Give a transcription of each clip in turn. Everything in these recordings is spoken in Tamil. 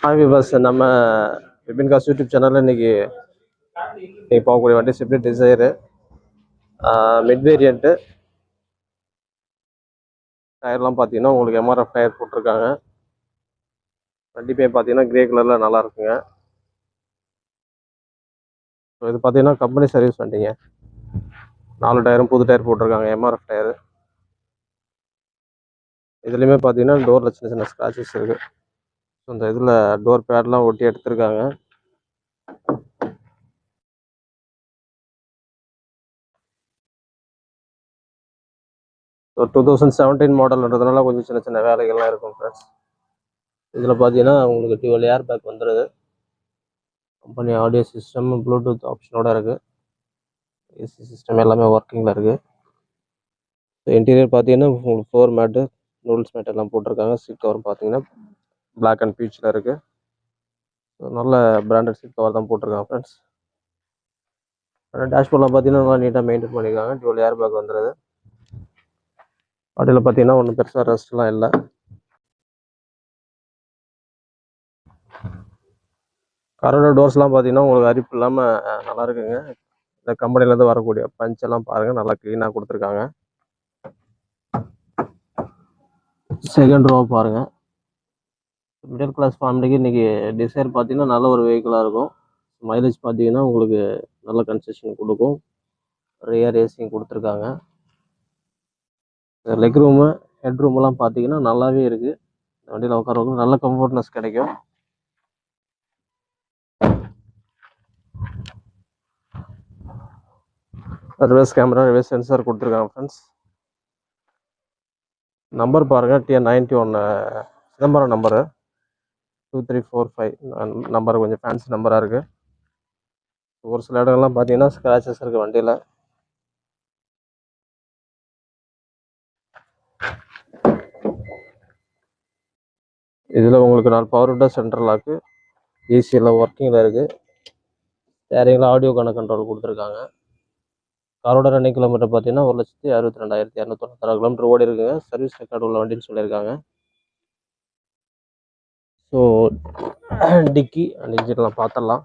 ஹாய் விபாஸ் நம்ம விபின் காஸ் யூடியூப் சேனலில் இன்னைக்கு இன்றைக்கி போகக்கூடிய வண்டி ஸ்விஃப்ட் டிசைரு மிட் வேரியண்ட்டு டயர்லாம் பார்த்தீங்கன்னா உங்களுக்கு எம்ஆர்எஃப் டயர் போட்டிருக்காங்க. வண்டி பே பார்த்தீங்கன்னா கிரே கலரில் நல்லா இருக்குங்க. ஸோ இது பார்த்தீங்கன்னா கம்பெனி சர்வீஸ் வண்டிங்க. நாலு டயரும் புது டயர் போட்டிருக்காங்க எம்ஆர்எஃப் டயரு இதுலேயுமே பார்த்தீங்கன்னா டோரில் சின்ன சின்ன ஸ்க்ராச்சஸ் இருக்குது ஸோ இந்த இதில் டோர் பேட்லாம் ஒட்டி எடுத்திருக்காங்க. டூ தௌசண்ட் செவன்டீன் மாடல்ன்றதுனால கொஞ்சம் சின்ன சின்ன வேலைகள்லாம் இருக்கும் ஃப்ரெண்ட்ஸ் இதில் பார்த்தீங்கன்னா உங்களுக்கு டுவெல் ஏர் பேக் வந்துடுது கம்பெனி ஆடியோ சிஸ்டம் ப்ளூடூத் ஆப்ஷனோட இருக்குது ஏசி சிஸ்டம் எல்லாமே ஒர்க்கிங்கில் இருக்குது இன்டீரியர் பார்த்தீங்கன்னா உங்களுக்கு ஃப்ளோர் மேட்டு நூல்ஸ் மேட் எல்லாம் போட்டிருக்காங்க. சீட் கவர் பார்த்தீங்கன்னா பிளாக் அண்ட் பீச்சில் இருக்குது ஸோ நல்ல பிராண்டட் சீட் கவர் தான் போட்டிருக்காங்க ஃப்ரெண்ட்ஸ் டேஷ்போர்டில் பார்த்தீங்கன்னா நல்லா நீட்டாக மெயின்டைன் பண்ணியிருக்காங்க டுவல் ஏர் பேக் வந்துடுது வண்டியில் பார்த்தீங்கன்னா ஒன்றும் பெருசாக ரெஸ்ட்லாம் இல்லை. காரோட டோர்ஸ்லாம் பார்த்தீங்கன்னா உங்களுக்கு அரிப்பு இல்லாமல் நல்லா இருக்குங்க. இந்த கம்பெனிலேருந்து வரக்கூடிய பஞ்ச் எல்லாம் பாருங்கள் நல்லா க்ளீனாக கொடுத்துருக்காங்க. செகண்ட் ரோ பாருங்கள் மிடில் கிளாஸ் ஃபேமிலிக்கு இன்றைக்கி டிசைர் பார்த்தீங்கன்னா நல்ல ஒரு வெஹிக்கிளாக இருக்கும். மைலேஜ் பார்த்தீங்கன்னா உங்களுக்கு நல்ல கன்செஷன் கொடுக்கும். ரியர் ஏசியும் கொடுத்துருக்காங்க. லெக் ரூமு ஹெட் ரூமெல்லாம் பார்த்தீங்கன்னா நல்லாவே இருக்குது இந்த வண்டியில் உட்காரவங்க நல்ல கம்ஃபர்ட்னஸ் கிடைக்கும். ரிவர்ஸ் கேமரா ரிவர்ஸ் சென்சார் கொடுத்துருக்காங்க ஃப்ரெண்ட்ஸ் நம்பர் பாருங்கள் டிஎன் நைன்ட்டி ஒன்று Chidambaram number two three four five number கொஞ்சம் ஃபேன்சி நம்பராக இருக்குது ஒரு சில இடங்கள்லாம் பார்த்தீங்கன்னா ஸ்க்ராச்சஸ் இருக்குது வண்டியில். இதில் உங்களுக்கு நாலு பவர் விண்டோ சென்ட்ரல் லாக்கு ஏசியில் ஒர்க்கிங்கில் இருக்குது ஸ்டேரிங்கில் ஆடியோக்கான கண்ட்ரோல் கொடுத்துருக்காங்க. காரோட ரன்னிங் கிலோமீட்டர் பார்த்தீங்கன்னா ஒரு லட்சத்தி அறுபத்தி ரெண்டாயிரத்தி இரநூத்தொண்ணூத்தாறு கிலோமீட்டர் ஓடி இருக்குங்க சர்வீஸ் ரெக்கார்டு உள்ள வண்டின்னு சொல்லியிருக்காங்க. ஸோ டிக்கி அண்ட் இன்ஜின்லாம் பார்த்துடலாம்.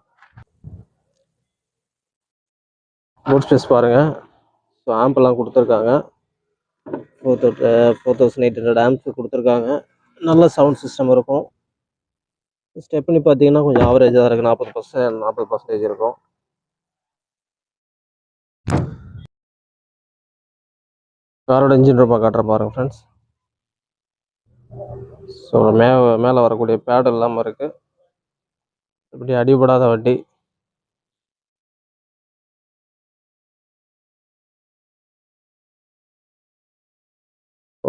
போட் ஸ்பேஸ் பாருங்கள் ஸோ ஆம்பெல்லாம் கொடுத்துருக்காங்க. Four thou four thousand eight hundred amps கொடுத்துருக்காங்க. நல்ல சவுண்ட் சிஸ்டம் இருக்கும். ஸ்டெப்னி பார்த்தீங்கன்னா கொஞ்சம் ஆவரேஜாக தான் இருக்குது நாற்பது பர்சன்ட் நாற்பது பர்சன்டேஜ் இருக்கும். காரோட இன்ஜின் ரொம்ப காட்டுற பாருங்க ஃப்ரெண்ட்ஸ் ஸோ மே மேலே வரக்கூடிய பேட் இல்லாமல் இருக்குது இப்படி அடிபடாத வண்டி.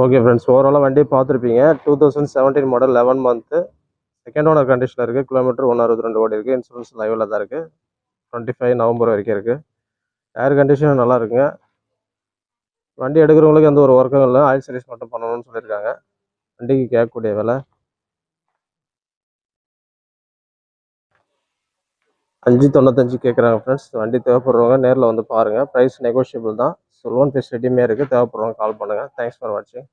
ஓகே ஃப்ரெண்ட்ஸ் ஓவராலாக வண்டி பார்த்துருப்பீங்க. Two thousand seventeen model eleven month second owner கண்டிஷனில் இருக்குது கிலோமீட்டர் ஒன்று அறுபத்தி ரெண்டு ஓடி இருக்குது இன்சூரன்ஸ் லைவில் தான் இருக்குது டுவெண்ட்டி ஃபைவ் நவம்பர் வரைக்கும் இருக்குது டயர் கண்டிஷனும் நல்லா இருக்குங்க. வண்டி எடுக்கிறவங்களுக்கு எந்த ஒரு ஒர்க்கும் இல்லை. ஆயில் சர்வீஸ் மட்டும் பண்ணணும்னு சொல்லியிருக்காங்க. வண்டிக்கு கேட்கக்கூடிய விலை? அஞ்சு தொண்ணூத்தஞ்சு கேட்குறாங்க ஃப்ரெண்ட்ஸ் வண்டி தேவைப்படுறவங்க நேரில் வந்து பாருங்கள் ப்ரைஸ் நெகோஷியபிள் தான். ஸோ லோன் ரெடியுமே இருக்குது தேவைப்படுறவங்க கால் பண்ணுங்கள் தேங்க்ஸ் ஃபார் வாட்சிங்